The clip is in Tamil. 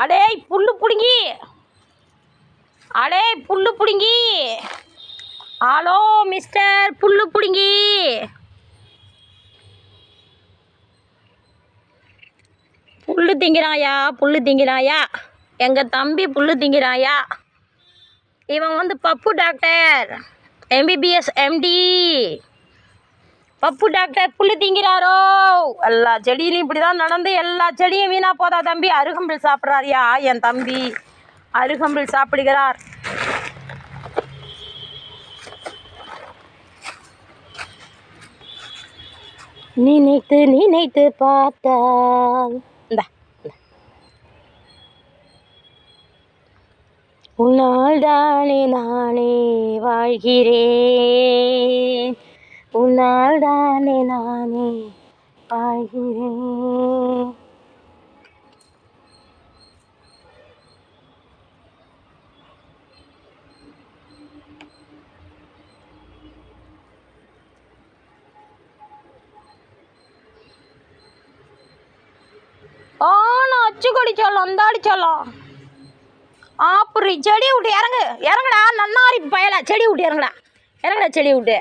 அடே புல்லு பிடுங்கி. அடே புல்லு பிடுங்கி. ஹலோ மிஸ்டர் புல்லு பிடுங்கி. புல்லு திங்கிறாயா புல்லு திங்கிறாயா? எங்கள் தம்பி புல்லு திங்கிறாயா? இவன் வந்து Pappu doctor MBBS MD Pappu doctor புல்லு திங்கிறாரோ? எல்லா செடியிலையும் இப்படி தான் நடந்து எல்லா செடியும் வீணாக போதா தம்பி? அருகம்பில் சாப்பிட்றாரியா என் தம்பி? அருகம்பில் சாப்பிடுகிறார். நினைத்து நினைத்து பார்த்தால். இந்தா. உன்னால் தானே நானே வாழ்கிறேன். உன்னால் தானே நானே வாழ்கிறேன் ஆனா நான் அச்சுக்கொடி சொல்லம் இந்தாடி சொல்லும். ஆப்புரி செடி விட்டு இறங்கு இறங்குடா நன்னாரி பயல செடி விட்டு இறங்குடா. இறங்குடா செடி விட்டு.